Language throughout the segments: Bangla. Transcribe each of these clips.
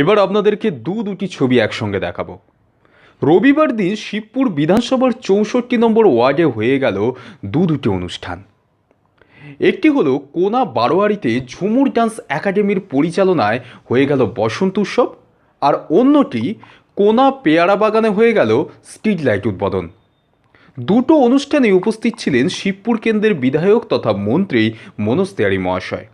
এবার আপনাদেরকে দু দুটি ছবি একসঙ্গে দেখাবো। রবিবার দিন শিবপুর বিধানসভার চৌষট্টি নম্বর ওয়ার্ডে হয়ে গেল দু দুটি অনুষ্ঠান। একটি হলো কোনা বারোয়ারিতে ঝুমুর ডান্স একাডেমির পরিচালনায় হয়ে গেল বসন্ত উৎসব, আর অন্যটি কোনা পেয়ারা বাগানে হয়ে গেল স্ট্রিট লাইট উদ্বোধন। দুটো অনুষ্ঠানে উপস্থিত ছিলেন শিবপুর কেন্দ্রের বিধায়ক তথা মন্ত্রী মনোজ তেওয়ারি মহাশয়।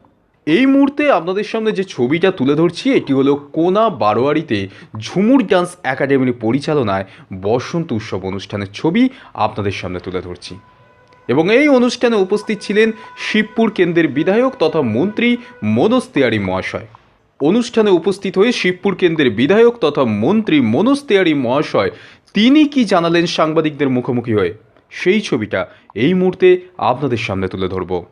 এই মুহূর্তে আপনাদের সামনে যে ছবিটা তুলে ধরছি, এটি হলো কোনা বারোয়ারিতে ঝুমুর ডান্স একাডেমির পরিচালনায় বসন্ত উৎসব অনুষ্ঠানের ছবি আপনাদের সামনে তুলে ধরছি। এবং এই অনুষ্ঠানে উপস্থিত ছিলেন শিবপুর কেন্দ্রের বিধায়ক তথা মন্ত্রী মনোজ তেওয়ারি মহাশয়। অনুষ্ঠানে উপস্থিত হয়ে শিবপুর কেন্দ্রের বিধায়ক তথা মন্ত্রী মনোজ তেওয়ারি মহাশয় তিনি কি জানালেন সাংবাদিকদের মুখোমুখি হয়ে? সেই ছবিটা এই মুহূর্তে আপনাদের সামনে তুলে ধরবো।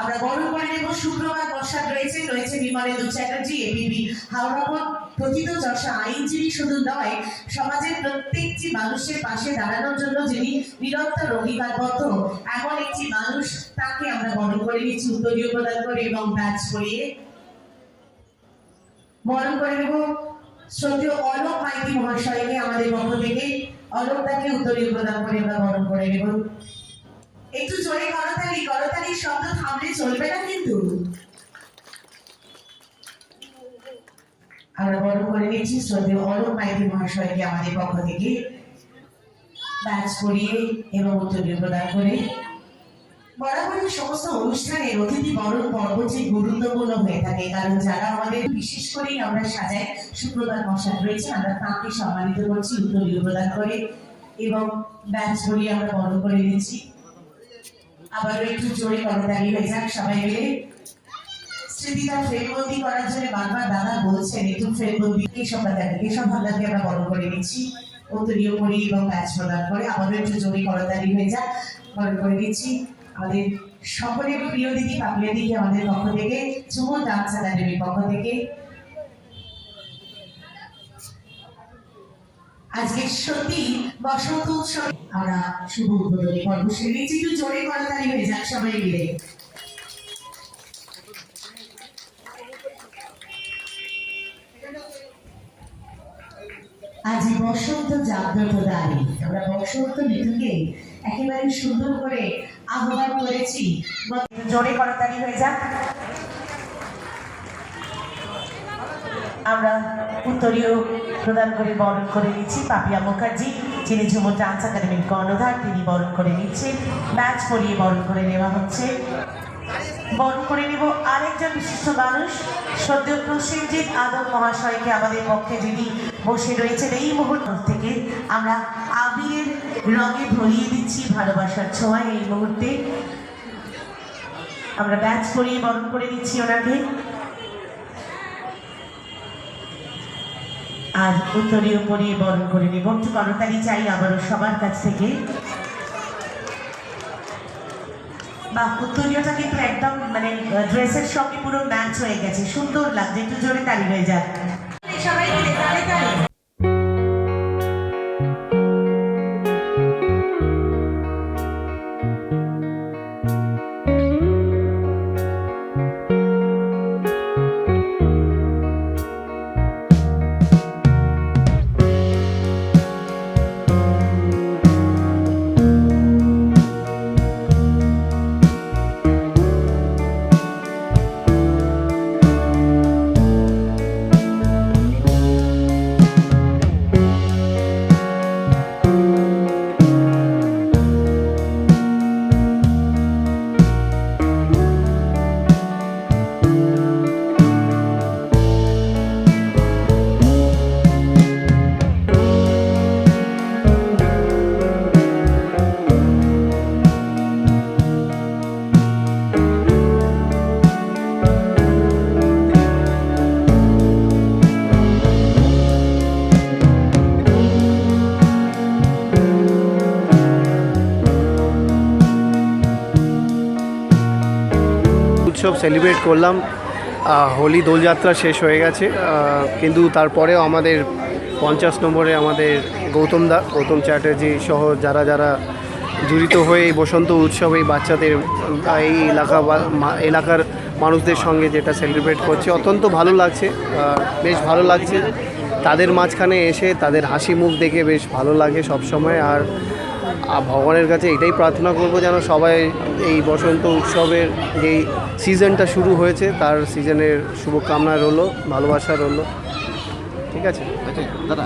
আমরা বরণ করে নেব, শুক্রবার বর্ষাদ রয়েছে রয়েছে বিমলেন্দু চ্যাটার্জি এবিপি হাওড়া বোর্ড প্রথিত যশা আইনজীবী শুধু নয়, সমাজের প্রত্যেকটি মানুষের পাশে দাঁড়ানোর জন্য যিনি নিরন্তর অঙ্গীকারবদ্ধ এমন একটি মানুষ তাকে আমরা বরণ করে নিচ্ছি, উত্তরীয় প্রদান করে এবং ব্যাচ করিয়ে বরণ করে নেব। শ্রদ্ধেয় অলোক মাইতি মহাশয়কে আমাদের পক্ষ থেকে, অলোক তাকে উত্তরীয় প্রদান করে আমরা বরণ করে নেব। একটু জোরে করতালি করতালির শব্দ থামলে চলবে না কিন্তু। আমরা বড় করে নিচ্ছি শ্রদ্ধেয় অলোক মাইতি মহাশয়কে আমাদের পক্ষ থেকে ব্যাচ করিয়ে এবং উত্তরীয় প্রদান করে। বরাবরই সমস্ত অনুষ্ঠানের অতিথি বরণ পর্ব যে গুরুত্বপূর্ণ হয়ে থাকে, কারণ যারা আমাদের বিশেষ করেই আমরা সাজাই শুক্রবার মশাদ রয়েছে আমরা তাঁকে সম্মানিত করছি উত্তরীয় প্রদান করে এবং ব্যাচ করিয়ে আমরা বড় করে নিচ্ছি আবারও একটু জোরে করতালি হয়ে যাক, সবাই মিলে স্মৃতিটা ফ্রেমবন্দি করার জন্য বারবার দাদা বলছেন, একটু ফ্রেমবন্দি আমরা বড় করে নিচ্ছি। উত্তরীয় করি এবং প্রদান করে। আবারও একটু জোরে করতালি হয়ে যাক, বড় করে দিচ্ছি আমাদের সকলের প্রিয় দিদি পাপিয়া দিদি আমাদের পক্ষ থেকে, চুমুর ডান্স একাডেমির পক্ষ থেকে আজকে সত্যি বসন্ত উৎসব। আমরা শুভ উদ্বোধনী পর্ব সেরে একটু জোরে করতালি হয়ে যাক, সবাই মিলে। আজ বসন্ত জাগ্রত দাঁড়ি আমরা বসন্ত ঋতুকে একেবারে সুন্দর করে আহ্বান করেছি। জোরে করতালি হয়ে যাক। আমরা উত্তরীয় প্রদান করে বরণ করে নিচ্ছি পাপিয়া মুখার্জি, যিনি ঝুমুর ডান্স একাডেমির কর্ণধার, তিনি বরণ করে নিচ্ছেন। ম্যাচ পরিয়ে বরণ করে নেওয়া হচ্ছে। বরণ করে নেব আরেকজন বিশিষ্ট মানুষ সদ্য প্রসেনজিৎ আদম মহাশয়কে আমাদের পক্ষে যিনি বসে রয়েছেন এই মুহূর্ত থেকে আমরা আবিরের রঙে ভরিয়ে দিচ্ছি ভালোবাসার ছোঁয়ায় এই মুহূর্তে। আমরা ব্যাচ পরিয়ে বরণ করে দিচ্ছি ওনাকে। আর উত্তরীয় পরিয়ে বরণ করে নিব। একটু করতালি চাই, আবারও সবার কাছ থেকে। বা উত্তরীয়টা কিন্তু একদম মানে ড্রেসের সঙ্গে পুরো ম্যাচ হয়ে গেছে। সুন্দর লাগছে, একটু জোরে তালি হয়ে যাক। সবাই উৎসব সেলিব্রেট করলাম। হোলি দোলযাত্রা শেষ হয়ে গেছে। কিন্তু তারপরেও আমাদের পঞ্চাশ নম্বরে আমাদের গৌতম দা, গৌতম চ্যাটার্জি সহ যারা যারা জড়িত হয়ে এই বসন্ত উৎসব এই বাচ্চাদের, এই এলাকা এলাকার মানুষদের সঙ্গে যেটা সেলিব্রেট করছে, অত্যন্ত ভালো লাগছে। বেশ ভালো লাগছে। তাদের মাঝখানে এসে তাদের হাসি মুখ দেখে বেশ ভালো লাগে সব সময় আর ভগবানের কাছে এটাই প্রার্থনা করব যেন সবাই এই বসন্ত উৎসবের যেই সিজনটা শুরু হয়েছে, তার সিজনের শুভকামনা রইল, ভালোবাসা রইল। ঠিক আছে? আচ্ছা দাদা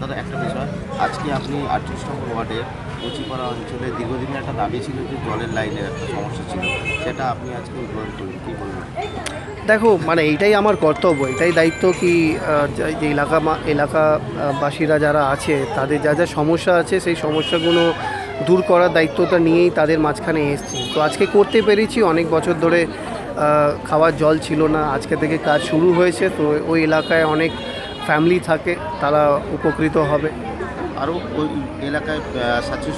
দাদা, একটা বিষয়। আজকে আপনি আটত্রিশ নম্বর ওয়ার্ডের কচিপাড়া অঞ্চলে দীর্ঘদিনের একটা দাবি ছিল যে জলের লাইনের একটা সমস্যা ছিল। সেটা আপনি আজকে উদ্বোধন করলেন, কী বলবেন? দেখো মানে এইটাই আমার কর্তব্য, এটাই দায়িত্ব কি যে- এলাকা এলাকাবাসীরা যারা আছে, তাদের যা যা সমস্যা আছে, সেই সমস্যাগুলো দূর করার দায়িত্বটা নিয়েই তাদের মাঝখানে এসেছি। তো আজকে করতে পেরেছি, অনেক বছর ধরে খাওয়ার জল ছিল না, আজকে থেকে কাজ শুরু হয়েছে, তো ওই এলাকায় অনেক ফ্যামিলি থাকে, তারা উপকৃত হবে। আরও ওই এলাকায়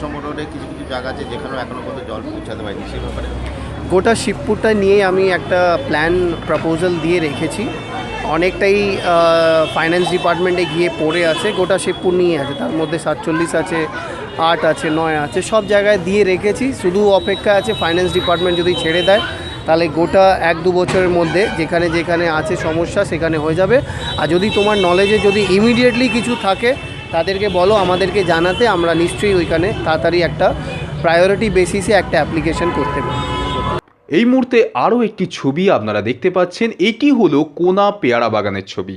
নম্বর রোডে কিছু কিছু জায়গা আছে যেখানেও এখনও পর্যন্ত জল পৌঁছাতে পারেনি সে ব্যাপারে। গোটা শিবপুরটা নিয়ে আমি একটা প্ল্যান প্রপোজাল দিয়ে রেখেছি। অনেকটাই ফাইন্যান্স ডিপার্টমেন্টে গিয়ে পড়ে আছে, গোটা শিবপুর নিয়ে আছে। তার মধ্যে সাতচল্লিশ আছে, আট আছে, নয় আছে, সব জায়গায় দিয়ে রেখেছি। শুধু অপেক্ষা আছে ফাইন্যান্স ডিপার্টমেন্ট যদি ছেড়ে দেয়, তাহলে গোটা এক দু বছরের মধ্যে যেখানে যেখানে আছে সমস্যা, সেখানে হয়ে যাবে। আর যদি তোমার নলেজে যদি ইমিডিয়েটলি কিছু থাকে তাদেরকে বলো আমাদেরকে জানাতে আমরা নিশ্চয়ই ওইখানে তাড়াতাড়ি একটা প্রায়োরিটি বেসিসে একটা অ্যাপ্লিকেশন করতে পারি। এই মুহূর্তে আরও একটি ছবি আপনারা দেখতে পাচ্ছেন। এটি হলো কোনা পেয়ারা বাগানের ছবি।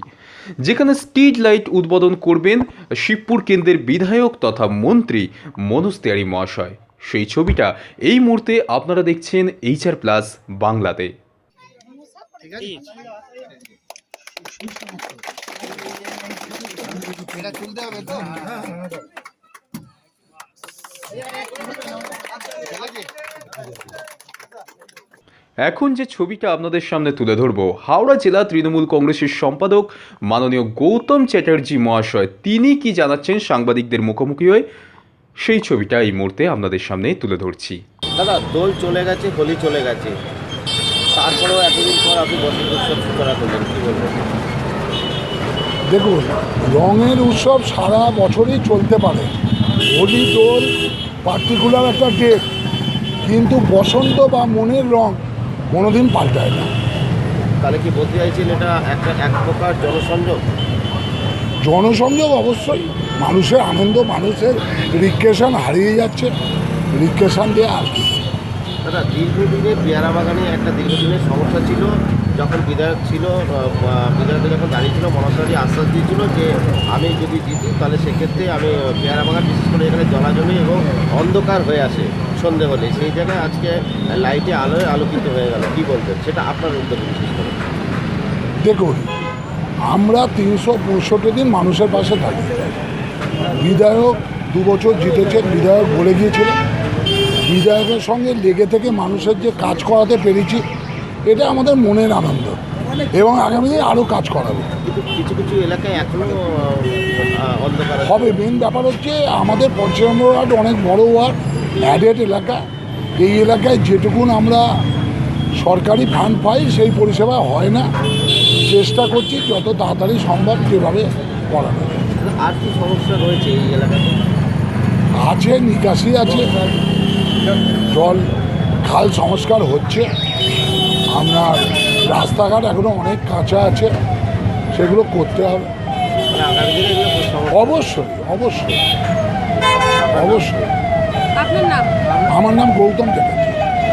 যেখানে স্ট্রিট লাইট উদ্বোধন করবেন শিবপুর কেন্দ্রের বিধায়ক তথা মন্ত্রী মনোজ তেওয়ারি মহাশয়। সেই ছবিটা এই মুহূর্তে আপনারা দেখছেন এইচআর প্লাস বাংলাতে। এখন যে ছবিটা আপনাদের সামনে তুলে ধরব, হাওড়া জেলা তৃণমূল কংগ্রেসের সম্পাদক মাননীয় গৌতম চ্যাটার্জি মহাশয়, তিনি কি জানাচ্ছেন সাংবাদিকদের মুখোমুখি হয়ে? সেই ছবিটা এই মুহূর্তে আপনাদের সামনে তুলে ধরছি। দাদা, দোল চলে গেছে, হোলি চলে গেছে। তারপরেও এতদিন পর আপনি বসন্ত উৎসব সূচনা করলেন, কী বলবেন? দেখুন রঙের উৎসব সারা বছরই চলতে পারে। হোলি দোল পার্টিকুলার একটা ডেট কিন্তু বসন্ত বা মনের রং কোনোদিন পাল্টায় না। তাহলে কি বলতে চাইছেন এটা একটা এক প্রকার জনসংযোগ? জনসংযোগ অবশ্যই। মানুষের আনন্দ মানুষের রিক্রেশন হারিয়ে যাচ্ছে। রিক্রেশন দিয়ে আর কি। দাদা দীর্ঘদিনে পেয়ারা বাগানে একটা দীর্ঘদিনের সমস্যা ছিল। যখন বিধায়ক ছিল আহ, আহ, বিধায়ক যখন দাঁড়িয়ে ছিল মনসারি আশ্বাস দিয়েছিল যে আমি যদি জিতি তাহলে সেক্ষেত্রে আমি পেয়ারা বাগান বিশেষ করে এখানে জলাজমি এবং অন্ধকার হয়ে আসে সন্ধে হলে। সেই জায়গায় আজকে লাইটে আলোয় আলোকিত হয়ে গেল। কী বলবেন? সেটা আপনার উদ্যোগে বিশেষ করে। দেখুন আমরা তিনশো পঁয়ষট্টি দিন মানুষের পাশে থাকি। বিধায়ক দু বছর জিতেছেন বিধায়ক বলে গিয়েছিলেন বিধায়কের সঙ্গে লেগে থেকে মানুষের যে কাজ করাতে পেরেছি এটা আমাদের মনের আনন্দ। এবং আগামী দিনে আরও কাজ করাবে। কিছু কিছু এলাকায় এখনও হবে মেন ব্যাপার হচ্ছে আমাদের পঞ্চান্ন ওয়ার্ড অনেক বড় ওয়ার্ড অ্যাডেড এলাকা। এই এলাকায় যেটুকুন আমরা সরকারি ফান্ড পাই সেই পরিষেবা হয় না। চেষ্টা করছি যত তাড়াতাড়ি সম্ভব যেভাবে করানো। আর কি সমস্যা রয়েছে এই এলাকাতে আছে নিকাশি আছে জল খাল সংস্কার হচ্ছে। আপনার রাস্তাঘাট এখনও অনেক কাঁচা আছে সেগুলো করতে হবে। অবশ্যই অবশ্যই অবশ্যই। আমার নাম গৌতম চ্যাটার্জি